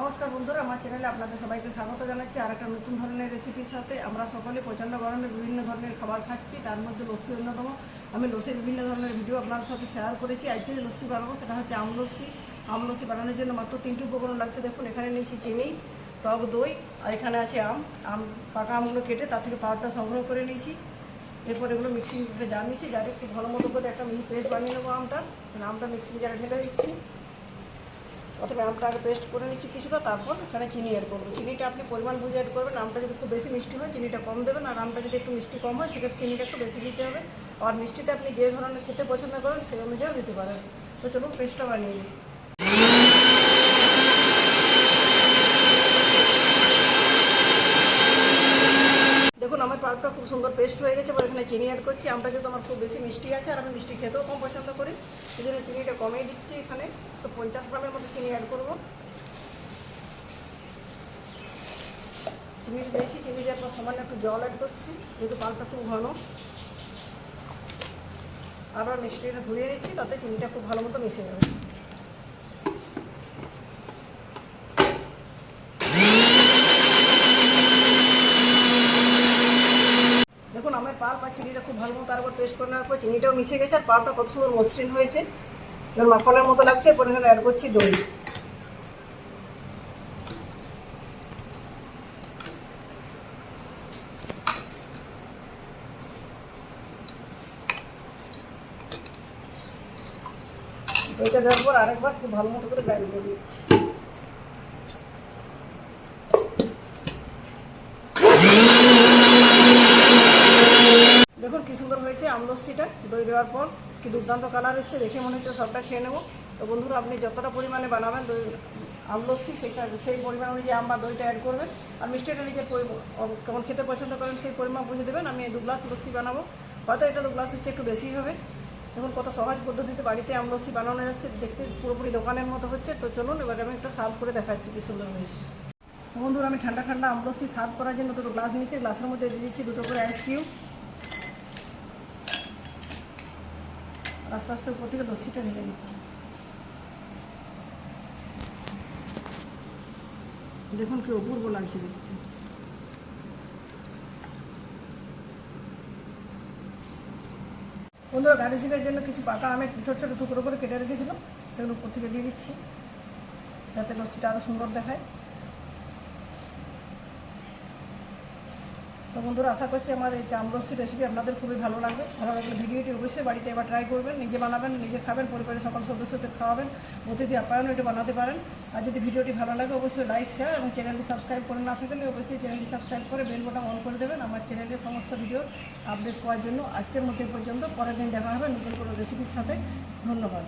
নমস্কার বন্ধুরা, আমার চ্যানেলে আপনাদের সবাইকে স্বাগত জানাচ্ছি। আর একটা নতুন ধরনের রেসিপির সাথে আমরা সকলে প্রচণ্ড গরমে বিভিন্ন ধরনের খাবার খাচ্ছি। তার মধ্যে লস্যি অন্যতম। আমি লস্যির বিভিন্ন ধরনের ভিডিও আপনার সাথে শেয়ার করেছি। আজকে যে লস্যি বানাবো সেটা হচ্ছে আমলস্যি আমলস্যি বানানোর জন্য মাত্র তিনটি উপকরণ লাগছে। দেখুন, এখানে নিয়েছি চিনি, টক দই, আর এখানে আছে আম। আম, পাকা আমগুলো কেটে তার থেকে পাউডারটা সংগ্রহ করে নিয়েছি। এরপর এগুলো মিক্সিং জার নিচ্ছি যার একটু ভালো মতো করে একটা মিহি পেস্ট বানিয়ে নেব আমটা। আমটা মিক্সিং জারে ঢেলে দিচ্ছি। প্রথমে আমটা আগে পেস্ট করে নিচ্ছি কিছুটা, তারপর এখানে চিনি অ্যাড করব। চিনিটা আপনি পরিমাণ বুঝে অ্যাড করবেন, আমটা যদি খুব বেশি মিষ্টি হয়, চিনিটা কম দেবেন, আর আমটা যদি একটু মিষ্টি কম হয়, সেক্ষেত্রে চিনিটা একটু বেশি দিতে হবে। আর মিষ্টিটা আপনি যে ধরনের খেতে পছন্দ করেন, সেই অনুযায়ী দিতে পারেন। তো চলুন পেস্টটা বানিয়ে নিই। আমার পাল্পটা খুব সুন্দর পেস্ট হয়ে গেছে এবার এখানে চিনি অ্যাড করছি। আমটা যেহেতু আমার খুব বেশি মিষ্টি আছে, আর আমি মিষ্টি খেতেও কম পছন্দ করি সেই জন্য চিনিটা কমিয়ে দিচ্ছি এখানে। তো পঞ্চাশ গ্রামের মতো চিনি অ্যাড করব। চিনি দিয়েছি, চিনি দিয়ে আপনার সামান্য একটু জল অ্যাড করছি, যেহেতু পালটা খুব ঘন। আবার মিষ্টিটা ঘুরিয়ে নিচ্ছি, তাতে চিনিটা খুব ভালো মতো মিশে যাবে। পাল বা চিনিটা খুব ভালো মতো আরেকবার পেস্ট করে নেওয়ার পর চিনিটাও মিশে গেছে আর পালটা কত সুন্দর মসৃণ হয়েছে। এবার মাখনের মতো লাগছে, এরপর এখানে অ্যাড করছি দই। দইটা দেওয়ার পর আরেকবার খুব ভালো মতো করে গ্রাইন্ড করে দিচ্ছি দেখুন হয়েছে আমলস্যিটা দই দেওয়ার পর কি দুর্দান্ত কালার এসছে, দেখে মনে হচ্ছে সবটা খেয়ে নেব। তো বন্ধুরা, আপনি যতটা পরিমাণে বানাবেন দই, আমলস্যি সেটা সেই পরিমাণ অনুযায়ী আম বা দইটা অ্যাড করবেন। আর মিষ্টিটা নিজের কেমন খেতে পছন্দ করেন সেই পরিমাণ বুঝে দেবেন। আমি দু গ্লাস লস্যি বানাবো। হয়তো এটা দু গ্লাস হচ্ছে একটু বেশি হবে। দেখুন কত সহজ পদ্ধতিতে বাড়িতে আমলস্যি বানানো যাচ্ছে, দেখতে পুরোপুরি দোকানের মতো হচ্ছে। তো চলুন, এবার আমি একটা সার্ভ করে দেখাচ্ছি কি সুন্দর হয়েছে। বন্ধুরা, আমি ঠান্ডা ঠান্ডা আমলস্যি সার্ভ করার জন্য দুটো গ্লাস নিচ্ছি গ্লাসের মধ্যে দিয়ে দিচ্ছি দুটো করে আইস আস্তে আস্তে উপর থেকে লস্যিটা ঢেলে দিচ্ছি। দেখুন কি অপূর্ব লাগছে দেখতে। বন্ধুরা গার্নিশিংয়ের জন্য কিছু পাকা আমি ছোটো ছোটো টুকরো করে কেটে রেখেছিলাম, সেগুলো উপর থেকে দিয়ে দিচ্ছি, যাতে লস্যিটা আরও সুন্দর দেখায়। বন্ধুরা, আশা করছি আমার এই আমলস্যি রেসিপি আপনাদের খুবই ভালো লাগবে। ভালো লাগলে ভিডিওটি অবশ্যই বাড়িতে এবার ট্রাই করবেন, নিজে বানাবেন, নিজে খাবেন, পরিবারের সকল সদস্যদের খাওয়াবেন, অতিথি আপ্যায়ন এটা বানাতে পারেন। আর যদি ভিডিওটি ভালো লাগে, অবশ্যই লাইক শেয়ার এবং চ্যানেলটি সাবস্ক্রাইব করে না থাকলে অবশ্যই চ্যানেলটি সাবস্ক্রাইব করে বেল বাটন অন করে দেবেন। আমার চ্যানেলের সমস্ত ভিডিও আপডেট পাওয়ার জন্য আজকের মধ্যে পর্যন্ত। পরের দিন দেখা হবে নতুন কোনো রেসিপির সাথে। ধন্যবাদ।